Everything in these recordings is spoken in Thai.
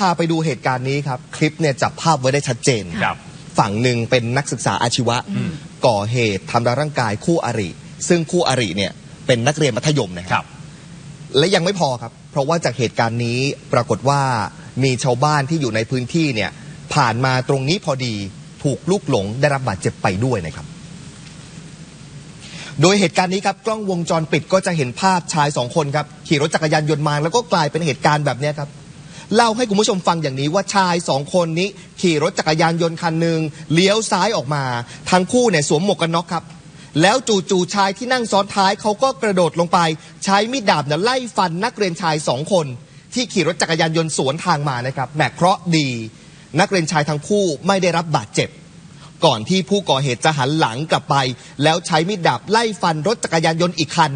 พาไปดูเหตุการณ์นี้ครับ คลิปเนี่ยจับภาพไว้ได้ชัดเจน ครับ ฝั่งหนึ่งเป็นนักศึกษาอาชีวะ ก่อเหตุทำร้ายร่างกายคู่อริ ซึ่งคู่อริเนี่ยเป็นนักเรียนมัธยมนะคครับรับและยังไม่พอครับ เพราะว่าจากเหตุการณ์นี้ปรากฏว่ามีชาวบ้านที่อยู่ในพื้นที่เนี่ยผ่านมาตรงนี้พอดีถูกลูกหลงได้รับบาดเจ็บไปด้วยนะครับ โดยเหตุการณ์นี้ครับกล้องวงจรปิดก็จะเห็นภาพชายสองคนครับขี่รถจักรยานยนต์มาแล้วก็กลายเป็นเหตุการณ์แบบเนี้ยครับ เล่าให้คุณผู้ชมฟังอย่างนี้ว่าชายสองคนนี้ ขี่รถจักรยานยนต์คันหนึ่งเลี้ยวซ้ายออกมา ทั้งคู่เนี่ยสวมหมวกกันน็อกครับ แล้วจู่ๆชายที่นั่งซ้อนท้ายเขาก็กระโดดลงไป ใช้มีดดาบเนี่ยไล่ฟันนักเรียนชายสองคน ที่ขี่รถจักรยานยนต์สวนทางมานะครับแหมเคราะห์ดี นักเรียนชายทั้งคู่ไม่ได้รับบาดเจ็บก่อนที่ผู้ก่อเหตุจะหันหลังกลับไป แล้วใช้มีดดาบไล่ฟันรถจักรยานยนต์อีกคัน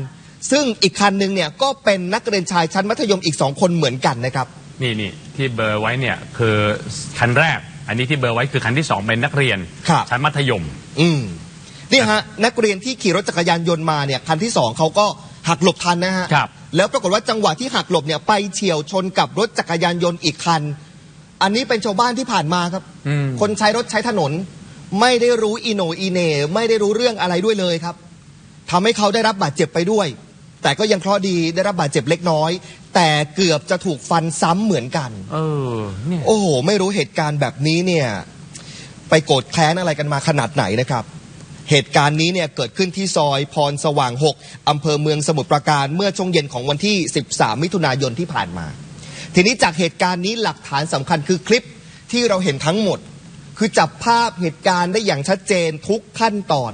ซึ่งอีกคันหนึ่งเนี่ยก็เป็นนักเรียนชายชั้นมัธยมอีกสองคนเหมือนกันนะครับ นี่นี่ที่เบอร์ไว้เนี่ยคือคันแรก อันนี้ที่เบอร์ไว้คือคันที่สองเป็นนักเรียน ครับ ชั้นมัธยม อืมนี่ฮะนักเรียนที่ขี่รถจักรยานยนต์มาเนี่ยคันที่สองเขาก็หักหลบทันนะฮะครับแล้วปรากฏว่าจังหวะที่หักหลบเนี่ยไปเฉียวชนกับรถจักรยานยนต์อีกคัน อันนี้เป็นชาวบ้านที่ผ่านมาครับ อืม คนใช้รถใช้ถนน ไม่ได้รู้อีโหนอีเหน่ไม่ได้รู้เรื่องอะไรด้วยเลยครับทำให้เขาได้รับบาดเจ็บไปด้วย แต่ก็ยังเคราะห์ดีได้รับบาดเจ็บเล็กน้อย แต่เกือบจะถูกฟันซ้ำเหมือนกัน เออเนี่ยโอ้โห ไม่รู้เหตุการณ์แบบนี้เนี่ย ไปโกรธแค้นอะไรกันมาขนาดไหนนะครับ เหตุการณ์นี้เนี่ยเกิดขึ้นที่ซอยพรสว่าง 6 อำเภอเมืองสมุทรปราการเมื่อช่วงเย็นของวันที่ 13 มิถุนายนที่ผ่านมา ทีนี้จากเหตุการณ์นี้หลักฐานสำคัญคือคลิปที่เราเห็นทั้งหมด คือจับภาพเหตุการณ์ได้อย่างชัดเจนทุกขั้นตอน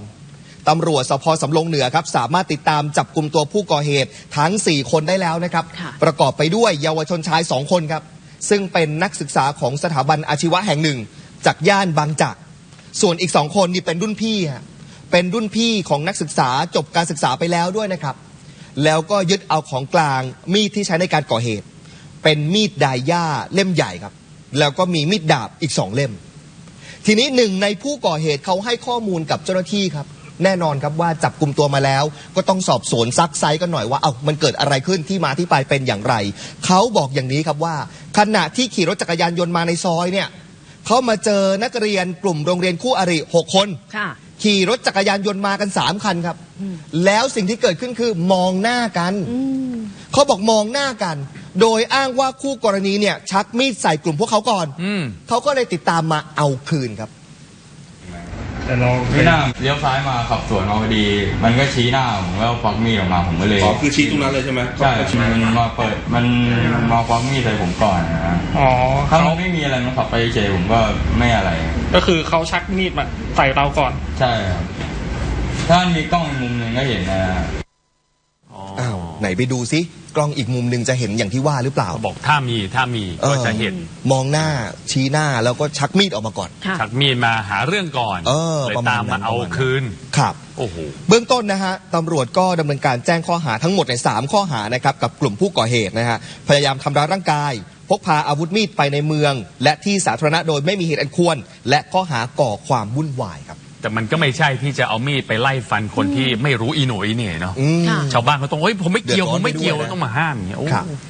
ตำรวจสพสำโรงเหนือครับสามารถติดตามจับกลุ่มตัวผู้ก่อเหตุทั้ง 4 คนได้แล้วนะครับค่ะประกอบไปด้วยเยาวชนชาย 2 คนครับ ซึ่งเป็นนักศึกษาของสถาบันอาชีวะแห่งหนึ่ง จากย่านบางจาก ส่วนอีก2คนนี่เป็นรุ่นพี่ฮะเป็นรุ่นพี่ของนักศึกษาจบการศึกษาไปแล้วด้วยนะครับ แล้วก็ยึดเอาของกลางมีดที่ใช้ในการก่อเหตุ เป็นมีดไดาย่าเล่มใหญ่ครับ แล้วก็มีมีดดาบอีกสองเล่ม ทีนี้หนึ่งในผู้ก่อเหตุเขาให้ข้อมูลกับเจ้าหน้าที่ครับ แน่นอนครับว่าจับกลุ่มตัวมาแล้ว ก็ต้องสอบสวนซักไซกันหน่อยว่าเอา้ามันเกิดอะไรขึ้นที่มาที่ไปเป็นอย่างไร เขาบอกอย่างนี้ครับว่า ขณะที่ขี่รถจักรยานยนต์มาในซอยเนี่ยเขามาเจอนักเรียนกลุ่มโรงเรียนคู่อริหกคนค่ะขี่รถจักรยานยนต์มากันสามคันครับ แล้วสิ่งที่เกิดขึ้นคือมองหน้ากันอืมเขาบอกมองหน้ากัน โดยอ้างว่าคู่กรณีเนี่ย ชักมีดใส่กลุ่มพวกเขาก่อนอืมเขาก็เลยติดตามมาเอาคืนครับ แต่เราไม่น่าเลี้ยวซ้ายมาขับสวนมาพอดี มันก็ชี้หน้าผมแล้วควักมีดออกมาผมก็เลยอ๋อคือชี้ตรงนั้นเลยใช่ไหมใช่มันมาเปิดมันมาควักมีดใส่ผมก่อนนะอ๋อถ้าเขามันไม่มีอะไรมันขับไปเฉยผมก็ไม่อะไร ก็คือเขาชักมีดมาใส่เราก่อน ใช่ครับถ้ามันมีกล้องอีกมุมหนึ่งก็เห็นนะอ้าวไหนไปดูซิ กล้องอีกมุมหนึ่งจะเห็นอย่างที่ว่าหรือเปล่าเขาบอกถ้ามีถ้ามีก็จะเห็นมองหน้าชี้หน้าแล้วก็ชักมีดออกมาก่อน ค่ะ ชักมีดมาหาเรื่องก่อนเออเลยประมาณตามนั้มานเอาประมาณนั้น คืน ครับ โอ้โห เบื้องต้นนะฮะตำรวจก็ดำเนินการแจ้งข้อหาทั้งหมดในสามข้อหานะครับกับกลุ่มผู้ก่อเหตุนะฮะพยายามทำร้ายร่างกาย พกพาอาวุธมีดไปในเมือง และที่สาธารณะโดยไม่มีเหตุอันควร และข้อหาก่อความวุ่นวายครับ แต่มันก็ไม่ใช่ที่จะเอามีดไปไล่ฟันคนที่ไม่รู้อีโหนอีเหน่เนาะอืมค่ะชาวบ้านเขาต้องเฮ้ยผมไม่เกี่ยวเดือดร้ผอนมไม่เกี่ยวไปด้วยนะต้องมาห้ามอย่างเงี้ยโอ้ ครับ